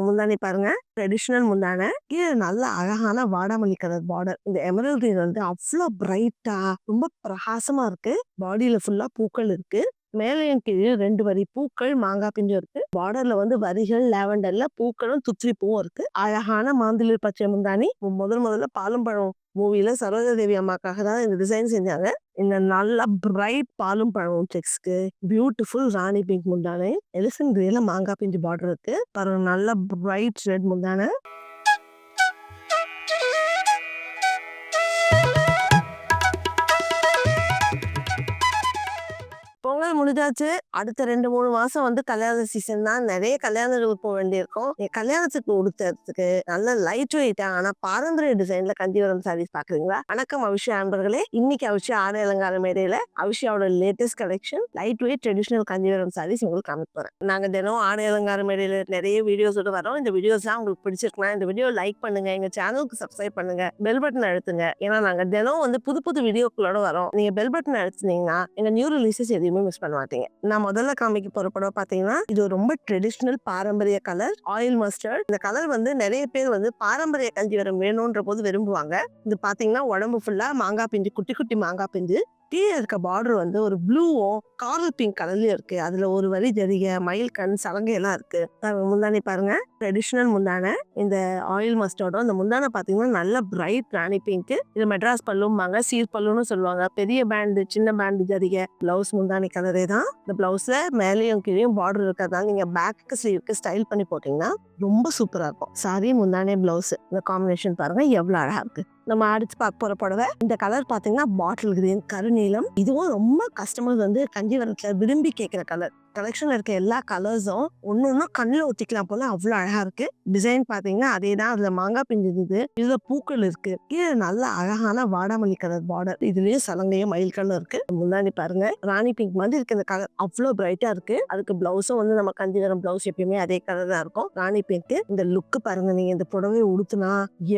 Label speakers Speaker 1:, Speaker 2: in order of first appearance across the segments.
Speaker 1: முந்தானி பாருங்க. ட்ரெடிஷ்னல் முந்தான கீழே நல்ல அழகான வாடாமல்லி கலர் பார்டர் இந்த எமரல் வந்து அவ்வளோ பிரைட்டா ரொம்ப பிரகாசமா இருக்கு. பாடியில ஃபுல்லா பூக்கள் இருக்கு. மேலையும் கீழே ரெண்டு வரி பூக்கள் மாங்காய் பிஞ்சும் இருக்கு. பார்டர்ல வந்து வரிகள் லாவெண்டர்ல பூக்களும் துத்திரி பூவும் இருக்கு. அழகான மாந்திலில் பச்சை முந்தானி முதல் முதல்ல பாலும் பழம் மூவில சரோஜா தேவி அம்மாக்காக தான் இந்த டிசைன் செஞ்சாங்க. இந்த நல்ல பிரைட் பாலும் பழம் செக்ஸ்க்கு பியூட்டிஃபுல் ராணி பிங்க் முந்தானே எலிசன் கிரேல மாங்காய் பிஞ்சு பார்டர் இருக்கு. பாருங்க நல்ல பிரைட் ரெட் முந்தானே பொங்கல் முடிஞ்சாச்சு. அடுத்த ரெண்டு மூணு மாசம் வந்து கல்யாண சீசன் தான். நிறைய கல்யாணங்களுக்கு போக வேண்டியிருக்கும். என் கல்யாணத்துக்கு உடுத்துறதுக்கு நல்ல லைட் வெயிட்டா ஆனா பாரம்பரிய டிசைன்ல கஞ்சிவரம் சாரீஸ் பாக்குறீங்களா? வணக்கம் அவிஷா அன்பர்களே. இன்னைக்கு அவிஷா ஆடை அலங்கார மேடையில அவிஷாவோட latest collection lightweight traditional Kanjivaram saris உங்களுக்கு காமிக்க நாங்க தினம் ஆடை அலங்கார மேடையில நிறைய வீடியோஸோட வரோம். இந்த வீடியோஸ்லாம் உங்களுக்கு பிடிச்சிருக்கலாம் இந்த வீடியோ லைக் பண்ணுங்க. எங்க சேனலுக்கு சப்ஸ்கிரைப் பண்ணுங்க. பெல் பட்டன் அழுத்துங்க. ஏன்னா நாங்க தினம் வந்து புது புது வீடியோக்களோட வரோம். நீங்க பெல் பட்டன் அழுத்துனீங்கன்னா எங்க நியூ ரிலீசஸ் எதுவுமே மிஸ் பண்ண மாட்டீங்க நான் முதல்ல காமிக்க போற படம் பாத்தீங்கன்னா இது ரொம்ப ட்ரெடிஷ்னல் பாரம்பரிய கலர் ஆயில் மஸ்டர்ட் இந்த கலர் வந்து நிறைய பேர் வந்து பாரம்பரிய கஞ்சி வரம் வேணும்ன்ற போது விரும்புவாங்க. இது பாத்தீங்கன்னா உடம்பு ஃபுல்லா மாங்காய் பிஞ்சு குட்டி குட்டி மாங்காய் பிஞ்சு. கீழே இருக்க பார்டர் வந்து ஒரு ப்ளூவும் காரல் பிங்க் கலர்லயும் இருக்கு. அதுல ஒரு வரி ஜரிகை மயில் கண் சலங்கை எல்லாம் இருக்கு. முந்தானி பாருங்க. ட்ரெடிஷ்னல் முந்தானை. இந்த ஆயில் மஸ்டோட இந்த முந்தானை பாத்தீங்கன்னா நல்ல பிரைட் ராணி பிங்க் இது மெட்ராஸ் பல்லும்பாங்க சீர் பல்லுன்னு சொல்லுவாங்க. பெரிய பேண்டு சின்ன பேண்டு ஜரிகை பிளவுஸ் முந்தானி கலரே தான். இந்த பிளவுஸ்ல மேலேயும் கீழேயும் பார்டர் இருக்கிறதால நீங்க பேக்கு ஸ்லீவ்க்கு ஸ்டைல் பண்ணி போட்டீங்கன்னா ரொம்ப சூப்பரா இருக்கும். சாரி முந்தானே பிளவுஸ் இந்த காம்பினேஷன் பாருங்க எவ்வளவு அழகா இருக்கு. நம்ம அடிச்சு பார்க்க போற புடவை. இந்த கலர் பாத்தீங்கன்னா பாட்டில் கிரீன் கருநீளம் இதுவும் ரொம்ப கஸ்டமர்ஸ் வந்து கஞ்சிவரத்துல விரும்பி கேட்கிற கலர் கலெக்ஷன்ல இருக்க எல்லா கலர்ஸும் ஒன்னு ஒன்றும் கண்ணில் ஒத்திக்கலாம் போல அவ்வளோ அழகா இருக்கு. டிசைன் பாத்தீங்கன்னா அதே தான் அதுல மாங்காய் பிஞ்சு இருக்குது இதுல பூக்கள் இருக்கு. கீழே நல்ல அழகான வாடாமல்லி கலர் பார்டர் இதுலயும் சலங்கையும் மயில் கலர் இருக்கு. முன்னாடி பாருங்க. ராணி பிங்க் மாதிரி இருக்கு இந்த கலர் அவ்வளோ பிரைட்டா இருக்கு. அதுக்கு பிளவுஸும் வந்து நம்ம கஞ்சிவரம் பிளவுஸ் எப்பயுமே அதே கலர் தான் இருக்கும். ராணி பிங்க் இந்த லுக் பாருங்க. நீங்க இந்த புடவை உடுத்துனா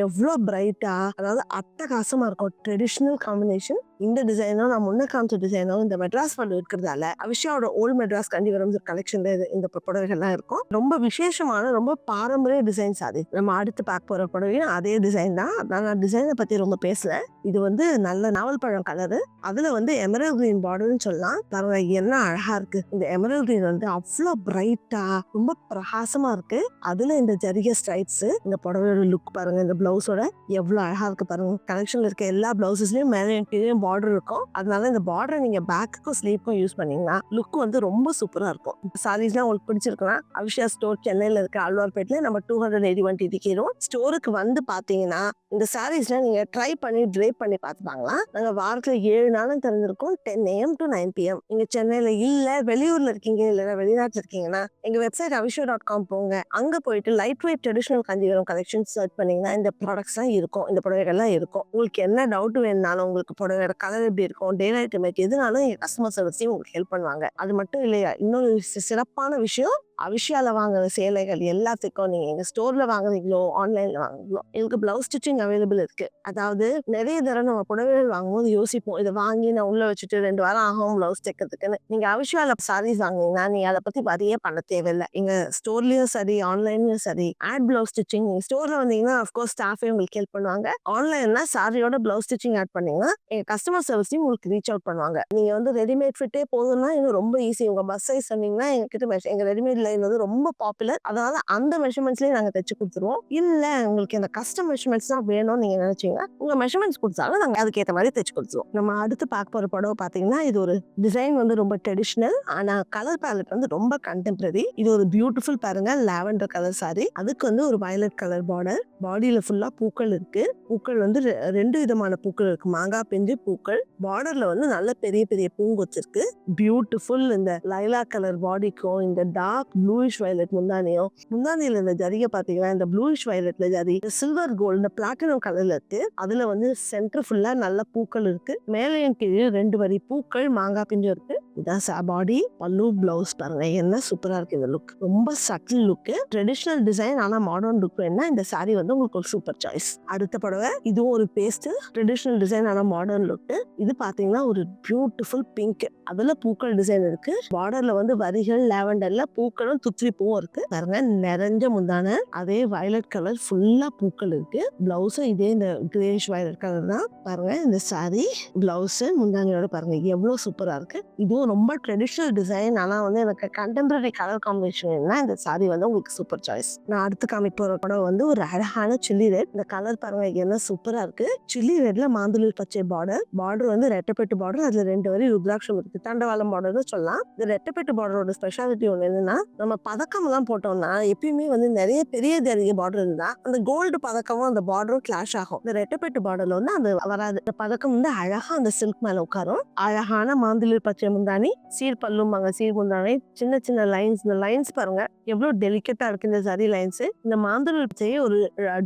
Speaker 1: எவ்வளோ பிரைட்டா அதாவது அட்டகாசமா இருக்கும். ட்ரெடிஷ்னல் காம்பினேஷன் இந்த டிசைனும் நான் முன்ன காமிச்ச டிசைனும் இந்த மெட்ராஸ் பல்லு இருக்கிறதால அவிஷாவோட ஓல்ட் மெட்ராஸ் கண்டிவரம் கலெக்ஷன்ல இந்த புடவைகள்லாம் இருக்கும். ரொம்ப விசேஷமான ரொம்ப பாரம்பரிய டிசைன்ஸ் அது. நம்ம அடுத்து பார்க்க போற புடவையும் அதே டிசைன் தான். நான் டிசைனை பத்தி ரொம்ப பேசல. இது வந்து நல்ல நாவல் பழம் கலரு அதுல வந்து எமரல் கிரீன் பார்டர்னு சொல்லலாம். பாருங்க என்ன அழகா இருக்கு. இந்த எமரல் கிரீன் வந்து அவ்வளோ பிரைட்டா ரொம்ப பிரகாசமா இருக்கு. அதுல இந்த ஜரிய ஸ்ட்ரைப்ஸ் இந்த புடவையோட லுக் பாருங்க இந்த பிளவுஸோட எவ்வளவு அழகா இருக்கு பாருங்க. கலெக்ஷன்ல இருக்க எல்லா பிளவுசஸ்லயும் மேலே கீழே பார்டர் இருக்கும். அதனால இந்த பார்டரை நீங்க பேக்குக்கும் ஸ்லீவ்க்கும் யூஸ் பண்ணீங்கன்னா லுக் வந்து ரொம்ப சூப்பரா இருக்கும். சாரீஸ்லாம் உங்களுக்கு பிடிச்சிருக்குன்னா அவிஷா ஸ்டோர் சென்னையில இருக்க அல்வார்பேட்ல நம்ம டூ ஹண்ட்ரட் எயிட்டி ஒன் டிடிக்கிறோம் ஸ்டோருக்கு வந்து பாத்தீங்கன்னா இந்த சாரீஸ்லாம் நீங்க ட்ரை பண்ணி ட்ரேப் பண்ணி பார்த்துப்பாங்களா? நாங்க வாரத்துல ஏழு நாளும் திறந்திருக்கோம். Ten AM to nine PM நீங்க சென்னையில இல்ல வெளியூர்ல இருக்கீங்க இல்லைன்னா வெளிநாட்டுல இருக்கீங்கன்னா எங்க வெப்சைட் அவிஷோ டாட் காம் போங்க. அங்க போயிட்டு lightweight traditional Kanjivaram collection search பண்ணீங்கன்னா இந்த ப்ராடக்ட்ஸ்லாம் இருக்கும். இந்த புடவைகள்லாம் இருக்கும். உங்களுக்கு என்ன டவுட் வேணுனாலும் உங்களுக்கு புடவை புடவையோட கலர் எப்படி இருக்கும்? டே நைட் மேக் எதுனாலும் எங்க கஸ்டமர் சர்வீஸையும் உங்களுக்கு ஹெல்ப் பண்ணுவாங்க. அது மட்டும் இல்லையா? இன்னொரு சிறப்பான விஷயம் அவிஷியாவில் வாங்குற சேலைகள் எல்லாத்துக்கும் நீங்கள் எங்கள் ஸ்டோரில் வாங்குறீங்களோ ஆன்லைனில் வாங்குறீங்களோ எங்களுக்கு ப்ளவுஸ் ஸ்டிச்சிங் அவைலபிள் இருக்குது அதாவது நிறைய தடவை நம்ம புடவைகள் வாங்கும்போது யோசிப்போம் இதை வாங்கி நான் உள்ளே வச்சுட்டு ரெண்டு வாரம் ஆகும் ப்ளவுஸ் தைக்கிறதுக்குன்னு. நீங்கள் அவிஷியாவில் சாரீஸ் வாங்குனீங்கன்னா நீங்கள் அதை பற்றி வரியே பண்ண தேவையில்லை. எங்கள் ஸ்டோர்லேயும் சரி ஆன்லைன்லையும் சரி ஆட் ப்ளவுஸ் ஸ்டிச்சிங் நீங்கள் ஸ்டோரில் வந்தீங்கன்னா அஃப்கோர்ஸ் ஸ்டாஃபே உங்களுக்கு ஹெல்ப் பண்ணுவாங்க. ஆன்லைன்னா சாரியோட ப்ளவுஸ் ஸ்டிச்சிங் ஆட் பண்ணீங்கன்னா எங்கள் கஸ்டமர் சர்வீஸையும் உங்களுக்கு ரீச் அவுட் பண்ணுவாங்க. நீங்கள் வந்து ரெடிமேட் ஃபிட்டே போதும்னா இன்னும் ரொம்ப ஈஸி உங்கள் பஸ் சைஸ் சொன்னீங்கன்னா எங்க கிட்ட ரெடிமேட் லைன் வந்து ரொம்ப பாப்புலர் அதனால அந்த மெஷர்மெண்ட்ஸ்லேயே நாங்கள் தைச்சு கொடுத்துருவோம். இல்லை உங்களுக்கு இந்த கஸ்டம் மெஷர்மெண்ட்ஸ் தான் வேணும்னு நீங்கள் நினைச்சீங்க உங்கள் மெஷர்மெண்ட்ஸ் கொடுத்தாலும் நாங்கள் அதுக்கேற்ற மாதிரி தைச்சு கொடுத்துருவோம். நம்ம அடுத்து பார்க்க போகிற படம் பார்த்தீங்கன்னா இது ஒரு டிசைன் வந்து ரொம்ப ட்ரெடிஷ்னல் ஆனால் கலர் பேலட் வந்து ரொம்ப கண்டெம்பரரி இது ஒரு பியூட்டிஃபுல் பாருங்க லாவெண்டர் கலர் சாரி அதுக்கு வந்து ஒரு வயலட் கலர் பார்டர் பாடியில் ஃபுல்லாக பூக்கள் இருக்கு. பூக்கள் வந்து ரெ- ரெண்டு விதமான பூக்கள் இருக்கு. மாங்காய் பெஞ்சு பூக்கள். பார்டர்ல வந்து நல்ல பெரிய பெரிய பூங்கொத்து இருக்கு. பியூட்டிஃபுல் இந்த லைலா கலர் பாடிக்கும் இந்த டார்க் ப்ளூயிஷ் வயலட் முந்தானியும். முந்தானியில இந்த ஜரிகை பாத்தீங்கன்னா இந்த ப்ளூயிஷ் வயலட்ல ஜரி சில்வர் கோல்டு இந்த பிளாட்டினம் கலர்ல இருக்கு. அதுல வந்து சென்டர் ஃபுல்லா நல்ல பூக்கள் இருக்கு. மேலையும் கீழே ரெண்டு வரி பூக்கள் மாங்காய் பிஞ்சும் இருக்கு. இதான் பாடி பல்லு பிளவுஸ் பாருங்க. என்ன சூப்பரா இருக்கு இந்த லுக் ரொம்ப சட்டில் லுக்கு ட்ரெடிஷ்னல் டிசைன் ஆனா மாடர்ன் லுக் வேணா இந்த saree வந்து உங்களுக்கு ஒரு சூப்பர் சாய்ஸ் அடுத்த புடவை இதுவும் ஒரு பேஸ்ட் ட்ரெடிஷ்னல் டிசைன் ஆனா மாடர்ன் லுக் இது பாத்தீங்கன்னா ஒரு பியூட்டிஃபுல் பிங்க் அதுல பூக்கள் டிசைன் இருக்கு. பார்டர்ல வந்து வரிகள் லாவெண்டர்ல பூக்களும் துத்திரி பூவும் இருக்கு. பாருங்க நிறைஞ்ச முந்தான அதே வயலட் கலர் ஃபுல்லா பூக்கள் இருக்கு. பிளவுஸும் இதே இந்த கிரேஷ் வயலட் கலர் தான். பாருங்க இந்த சாரி பிளவுஸ் முந்தானியோட பாருங்க எவ்வளவு சூப்பரா இருக்கு. இதுவும் ரொம்ப ட்ரெடிஷ்னல் டிசைன் ஆனால் வந்து எனக்கு கண்டெம்பரரி கலர் காம்பினேஷன் இந்த சாரி வந்து உங்களுக்கு சூப்பர் சாய்ஸ் நான் அடுத்து காமிக்க போற படம் வந்து ஒரு அழகான சில்லி ரெட் இந்த கலர் பாருங்க என்ன சூப்பராக இருக்கு? சில்லி ரெட்ல மாந்துளூர் பச்சை பார்டர் பார்டர் வந்து ரெட்டப்பெட்டு பார்டர் அதுல ரெண்டு வரி ருத்ராட்சம் இருக்கு. தண்டவாளம் பார்டர்னு சொல்லலாம். இந்த ரெட்டப்பெட்டு பார்டரோட ஸ்பெஷாலிட்டி ஒன்று என்னன்னா நம்ம பதக்கம் எல்லாம் போட்டோம்னா எப்பயுமே வந்து நிறைய பெரிய தெரிய பார்டர் இருந்தா அந்த கோல்டு பதக்கமும் அந்த பார்டரும் கிளாஷ் ஆகும். இந்த ரெட்டப்பெட்டு பார்டர்ல வந்து அது வராது. இந்த பதக்கம் வந்து அழகா அந்த சில்க் மேல உட்காரும். அழகான மாந்திலூர் பச்சை முந்தானி சீர் பல்லும்பாங்க சீர் முந்தானி சின்ன சின்ன லைன்ஸ் இந்த லைன்ஸ் பாருங்க. எவ்வளவு டெலிகேட்டா இருக்கு இந்த சரி லைன்ஸ் இந்த மாந்தலூர் செய்ய ஒரு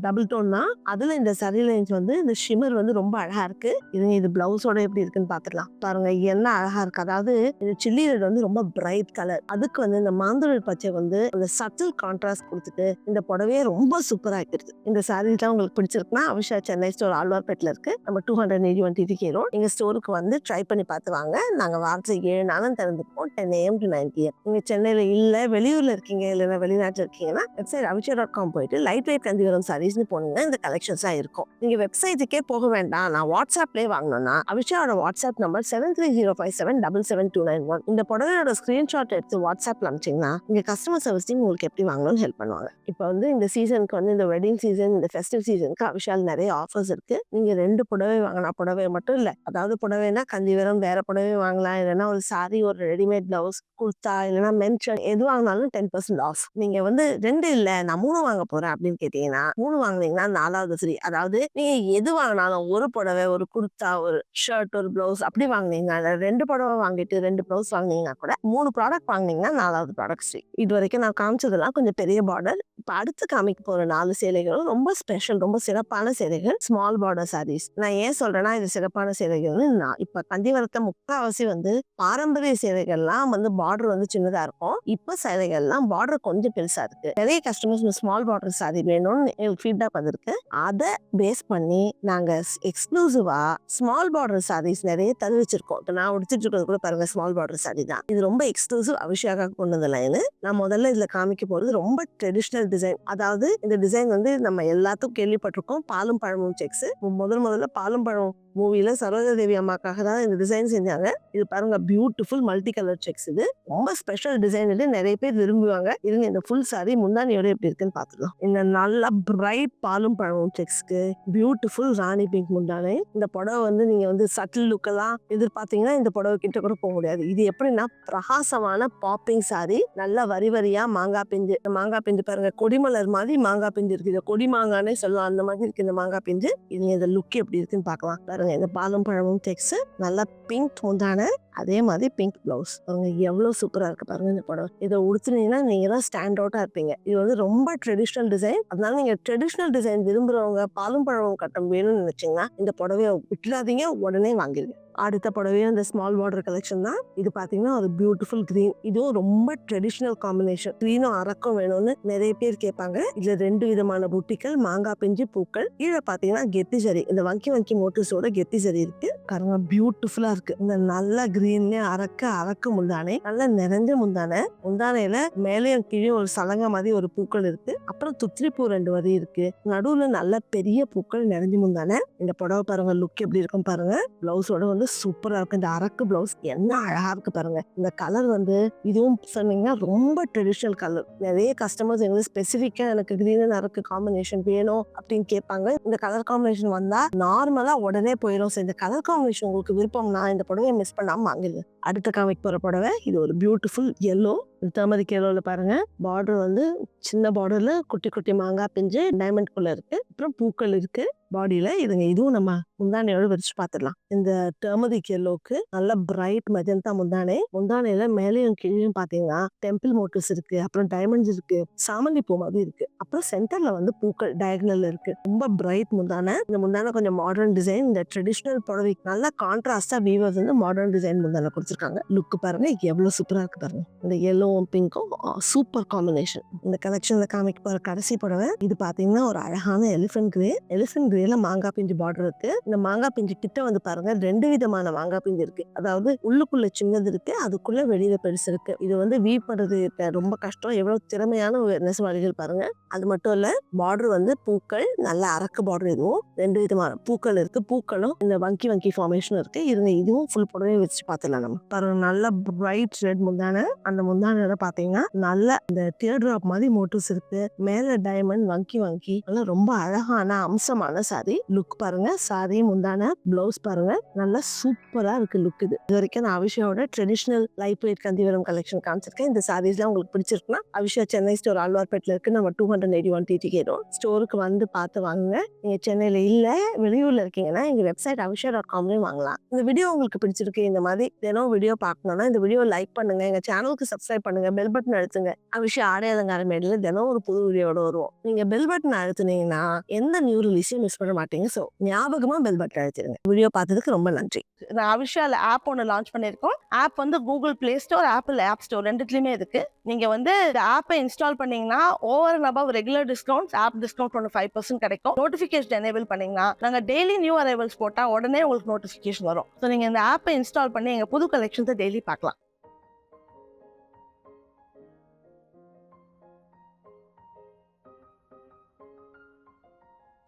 Speaker 1: டபுள் டோன் தான். அதுல இந்த சரி லைன்ஸ் வந்து இந்த ஷிமர் வந்து ரொம்ப அழகா இருக்கு. இது இது பிளவுஸோட எப்படி இருக்குன்னு பாத்துக்கலாம். பாருங்க என்ன அழகா இருக்கு. அதாவது இந்த சில்லி ரெட் வந்து ரொம்ப பிரைட் கலர் அதுக்கு வந்து இந்த மாந்தலூர் பச்சை வந்து அந்த சட்டில் கான்ட்ராஸ்ட் கொடுத்துட்டு இந்த புடவையே ரொம்ப சூப்பரா இருக்குது இந்த சாரீ தான் உங்களுக்கு பிடிச்சிருக்குன்னா அவிஷா சென்னை ஸ்டோர் ஆழ்வார்பேட்டில் இருக்கு. நம்ம two hundred eighty one TT கேரோம் எங்க ஸ்டோருக்கு வந்து ட்ரை பண்ணி பார்த்து வாங்க. நாங்கள் வாரத்துக்கு ஏழு நானும் திறந்துப்போம். Ten AM to nine PM நீங்கள் சென்னையில் இல்லை வெளியூரில் இருக்கீங்க இல்லைன்னா வெளிநாட்டில் இருக்கீங்கன்னா வெப்சைட் அவிச்சர் டாட் காம் போயிட்டு லைட் வெயிட் கந்திவரம் சாரீஸ்னு போனீங்கன்னா இந்த கலெக்ஷன்ஸாக இருக்கும். நீங்கள் வெப்சைட்டுக்கே போக வேண்டாம். நான் வாட்ஸ்அப்லேயே வாங்கணும்னா அவிஷாவோட WhatsApp number seven three zero five seven double seven two nine one இந்த புடவையோட ஸ்க்ரீன்ஷாட் எடுத்து வாட்ஸ்அப்பில் அனுப்பிச்சிங்கன்னா இங்கே கஸ்டமர் சர்வீஸ் டீம் உங்களுக்கு எப்படி வாங்கணும்னு ஹெல்ப் பண்ணுவாங்க. இப்போ வந்து இந்த சீசனுக்கு வந்து இந்த வெட்டிங் சீசன் இந்த ஃபெஸ்டிவ் சீசனுக்கு அவிஷால் நிறைய ஆஃபர்ஸ் இருக்கு. நீங்க ரெண்டு புடவை வாங்கினா புடவை மட்டும் இல்லை அதாவது புடவைனா கந்திவரம் வேற புடவை வாங்கலாம். இல்லைன்னா ஒரு சாரி ஒரு ரெடிமேட் பிளவுஸ் குர்த்தா இல்லைன்னா மென்ஷன் எது வாங்கினாலும் டென் பர்சன்ட் ஆஃப் நீங்க வந்து ரெண்டு இல்ல நான் மூணு வாங்க போறேன் அப்படின்னு கேட்டீங்கன்னா மூணு வாங்குனீங்கன்னா நாலாவது ஃப்ரீ அதாவது நீங்க எது வாங்கினாலும் ஒரு புடவை ஒரு குர்த்தா ஒரு ஷர்ட் ஒரு பிளவுஸ் அப்படி வாங்குனீங்கன்னா ரெண்டு புடவை வாங்கிட்டு ரெண்டு பிளவுஸ் வாங்குனீங்கன்னா கூட மூணு ப்ராடக்ட் வாங்குனீங்கன்னா நாலாவது ப்ராடக்ட் ஃப்ரீ இது வரைக்கும் நான் காமிச்சதெல்லாம் கொஞ்சம் பெரிய பார்டர் இப்போ அடுத்து காமிக்க போற நாலு சேலைகளும் ரொம்ப ஸ்பெஷல் ரொம்ப சிறப்பான சேலைகள் ஸ்மால் பார்டர் சாரீஸ் நான் ஏன் சொல்றேன்னா இது சிறப்பான சேலைகள்னு நான் இப்ப கந்திவரத்தை முக்காவாசி வந்து பாரம்பரிய சேலைகள்லாம் வந்து பார்டர் வந்து சின்னதா இருக்கும். இப்ப சேலைகள்லாம் பார்டர் கொஞ்சம் பெருசா இருக்கு. நிறைய கஸ்டமர்ஸ் ஸ்மால் பார்டர் சாரி வேணும்னு எனக்கு ஃபீட்பேக் வந்திருக்கு. அதை பேஸ் பண்ணி நாங்க எக்ஸ்க்ளூசிவா ஸ்மால் பார்டர் சாரீஸ் நிறைய தரு வச்சிருக்கோம். இப்போ நான் உடிச்சிட்டு இருக்கிறது கூட பாருங்க ஸ்மால் பார்டர் சாரி தான். இது ரொம்ப எக்ஸ்க்ளூசிவ் அபிஷேகா கொண்டு வந்த லைனு நான் முதல்ல இதுல காமிக்க போறது ரொம்ப ட்ரெடிஷ்னல் டிசைன் அதாவது இந்த டிசைன் வந்து நம்ம எல்லாத்துக்கும் கேள்விப்பட்டிருக்கோம். பாலும் பழமும் செக்ஸ் முதல் முதல்ல பாலும் பழம் மூவில சரோஜா தேவி அம்மாக்காக தான் இந்த டிசைன் செஞ்சாங்க. இது பாருங்க பியூட்டிஃபுல் மல்டி கலர் செக்ஸ் இது ரொம்ப ஸ்பெஷல் டிசைன் இது. நிறைய பேர் விரும்புவாங்க. இருங்க இந்த ஃபுல் சாரி முந்தானியோட எப்படி இருக்குன்னு பார்த்துக்கலாம். இந்த நல்ல பிரைட் பாலும் பழமும் செக்ஸ்க்கு பியூட்டிஃபுல் ராணி பிங்க் முந்தானை. இந்த புடவை வந்து நீங்க வந்து சட்டில் லுக்கெல்லாம் எதிர்பார்த்தீங்கன்னா இந்த புடவை கிட்ட கூட போக முடியாது. இது எப்படின்னா பிரகாசமான பாப்பிங் சாரி நல்ல வரி வரியா மாங்காய் பிஞ்சு மாங்காய் பிஞ்சு பாருங்க கொடிமலர் மாதிரி மாங்காய் பிஞ்சு இருக்கு. இது கொடி மாங்கானே சொல்லலாம். அந்த மாதிரி இருக்கு இந்த மாங்காய் பிஞ்சு. இது இந்த லுக் எப்படி இருக்குன்னு பார்க்கலாம். பாருங்க. இந்த பாலும் பழமும் டெக்ஸ் நல்லா பிங்க் முந்தான அதே மாதிரி பிங்க் பிளவுஸ் அவங்க எவ்வளவு சூப்பரா இருக்கு பாருங்க இந்த புடவை இதை உடுத்துனீங்கன்னா நீங்க தான் ஸ்டாண்ட் அவுட்டா இருப்பீங்க. இது வந்து ரொம்ப ட்ரெடிஷ்னல் டிசைன் அதனால நீங்க ட்ரெடிஷ்னல் டிசைன் விரும்புறவங்க பாலும் பழமும் கட்டம் வேணும்னு நினைச்சீங்கன்னா இந்த புடவைய விட்டுறாதீங்க உடனே வாங்கிடுங்க அடுத்த புடவையும் இந்த ஸ்மால் பார்டர் கலெக்ஷன் தான். இது பார்த்தீங்கன்னா ஒரு பியூட்டிஃபுல் க்ரீன் இதுவும் ரொம்ப ட்ரெடிஷ்னல் காம்பினேஷன் க்ரீனும் அரக்கும் வேணும்னு நிறைய பேர் கேட்பாங்க. இதுல ரெண்டு விதமான புட்டிகள் மாங்காய் பிஞ்சு பூக்கள். கீழே பார்த்தீங்கன்னா கெத்தி சரி இந்த வங்கி வங்கி மோட்டர்ஸோட கெத்தி சரி இருக்கு. கருங்க பியூட்டிஃபுல்லா இருக்கு. இந்த நல்ல க்ரீன்லயே அரக்க அரக்க முந்தானே. நல்ல நிறைஞ்ச முந்தானை. முந்தானையில மேலேயும் கீழே ஒரு சலங்க மாதிரி ஒரு பூக்கள் இருக்கு. அப்புறம் துத்திரிப்பூ ரெண்டு வரி இருக்கு. நடுவுல நல்ல பெரிய பூக்கள் நிறைஞ்சு முந்தானே. இந்த புடவை பாருங்க லுக் எப்படி இருக்கும் பாருங்க. பிளவுஸோட வந்து சூப்பராக இருக்கு இந்த அரக்கு பிளவுஸ் என்ன அழகாக இருக்கு பாருங்க. இந்த கலர் வந்து இதுவும் சொன்னீங்கன்னா ரொம்ப ட்ரெடிஷ்னல் கலர் நிறைய கஸ்டமர்ஸ் எங்களுக்கு ஸ்பெசிஃபிக்காக எனக்கு கிரீன் அரக்கு காம்பினேஷன் வேணும் அப்படின்னு கேட்பாங்க. இந்த கலர் காம்பினேஷன் வந்தா நார்மலாக உடனே போயிடும் So, இந்த கலர் காம்பினேஷன் உங்களுக்கு விருப்பம்னா இந்த புடவையை மிஸ் பண்ணாமல் வாங்கிடுங்க அடுத்த காமிக்கு போகிற புடவை இது ஒரு பியூட்டிஃபுல் எல்லோ தாமதிக்கு கேலோவில் பாருங்க. பார்டர் வந்து சின்ன பார்டர்ல குட்டி குட்டி மாங்காய் பிஞ்சு டைமண்ட் குள்ள இருக்கு. அப்புறம் பூக்கள் இருக்கு. பாடியில இதுங்க இதுவும் நம்ம முந்தானையோட விரிச்சு பார்த்துடலாம் இந்த டர்மரிக் எல்லோக்கு நல்ல பிரைட் மெஜந்தா முந்தானை முந்தானையில மேலேயும் கீழேயும் பாத்தீங்கன்னா டெம்பிள் மோட்டிவ்ஸ் இருக்கு அப்புறம் டைமண்ட்ஸ் இருக்கு சாமந்தி பூ மாதிரி இருக்கு. அப்புறம் சென்டர்ல வந்து பூக்கள் டயகனல் இருக்கு. ரொம்ப பிரைட் முந்தானை இந்த முந்தானை கொஞ்சம் மாடர்ன் டிசைன் இந்த ட்ரெடிஷ்னல் புடவைக்கு நல்லா கான்ட்ராஸ்டா வீவர்ஸ் வந்து மாடர்ன் டிசைன் முந்தானை கொடுத்துருக்காங்க. லுக் பாருங்க எவ்வளவு சூப்பரா இருக்கு பாருங்க. இந்த எல்லோவும் பிங்க்கும் சூப்பர் காம்பினேஷன் இந்த கலெக்ஷன்ல காமிக்க போற கடைசி புடவை இது பாத்தீங்கன்னா ஒரு அழகான எலிஃபென்ட் கிரே எலிஃபென்ட் கிரேல மாங்காய் பிஞ்சு பார்டர் இருக்கு. இந்த மாங்காய் பிஞ்சு கிட்ட வந்து பாருங்க ரெண்டு விதமான மாங்காய் பிஞ்சு இருக்கு. அதாவது உள்ளுக்குள்ள சின்னது இருக்கு அதுக்குள்ள வெளியில பெருசு இருக்கு. இது வந்து வீட் பண்றது ரொம்ப கஷ்டம். எவ்வளவு திறமையான ஒரு நெசவாளிகள் பாருங்க. அது மட்டும் இல்ல பார்டர் வந்து பூக்கள் நல்ல அரக்கு பார்டர் இதுவும் ரெண்டு விதமான பூக்கள் இருக்கு. பூக்களும் இந்த வங்கி வங்கி ஃபார்மேஷன் இருக்கு. இதுங்க இதுவும் ஃபுல் புடவையும் வச்சு பார்த்துடலாம் நம்ம. பாருங்க நல்ல பிரைட் ரெட் முந்தான. அந்த முந்தான பாத்தீங்கன்னா நல்ல இந்த டியர் டிராப் மாதிரி மோட்டிவ்ஸ் இருக்கு. மேல டைமண்ட் வங்கி வங்கி. அதெல்லாம் ரொம்ப அழகான அம்சமான சாரி லுக் பாருங்க. சாரி முந்தான பிளவுஸ் பாருங்க. நல்லா சூப்பரா இருக்கு லுக் இது. இது வரைக்கும் நான் அபிஷாவோட traditional light weight Kanjivaram collection காமிச்சிருக்கேன். இந்த சாரீஸ்லாம் உங்களுக்கு பிடிச்சிருக்குன்னா அபிஷா சென்னை ஸ்டோர் ஆழ்வார்பேட்டில் இருக்கு. நம்ம two hundred eighty one TT கேடும் ஸ்டோருக்கு வந்து பார்த்து வாங்குங்க. நீங்க சென்னையில இல்ல வெளியூர்ல இருக்கீங்கன்னா எங்க வெப்சைட் அபிஷா டாட் காம்லயும் வாங்கலாம். இந்த வீடியோ உங்களுக்கு பிடிச்சிருக்கு இந்த மாதிரி தினம் வீடியோ பார்க்கணும்னா இந்த வீடியோ லைக் பண்ணுங்க. எங்க சேனலுக்கு சப்ஸ்கிரைப் பண்ணுங்க. பெல் பட்டன் அழுத்துங்க. அபிஷா ஆடையாதங்கார அலங்கார மேடையில தினம் ஒரு புது வீடியோட வருவோம். நீங்க பெல் பட்டன் அழுத்துனீங்கன்னா எந்த நியூ ரிலீஸையும் மிஸ் பண்ண மாட்டீங்க. ஸோ ஞாபகமாக பெல் பட்டன் அழுத்திடுங்க. வீடியோ பார்த்ததுக்கு ரொம்ப நன்றி.
Speaker 2: நான் ஆப் ஒன்று லான்ச் பண்ணியிருக்கோம். ஆப் வந்து Google play store Apple app store ரெண்டுத்துலையுமே இருக்கு. நீங்கள் வந்து இந்த ஆப்பை இன்ஸ்டால் பண்ணீங்கன்னா over and above regular discounts app discount ஒன்று ஃபைவ் பர்சன்ட் கிடைக்கும். நோட்டிஃபிகேஷன் எனேபிள் பண்ணீங்கன்னா நாங்கள் டெய்லி நியூ அரைவல்ஸ் போட்டால் உடனே உங்களுக்கு நோட்டிஃபிகேஷன் வரும். ஸோ நீங்கள் இந்த ஆப்பை இன்ஸ்டால் பண்ணி எங்கள் புது கலெக்ஷன்ஸை டெய்லி பார்க்கலாம்.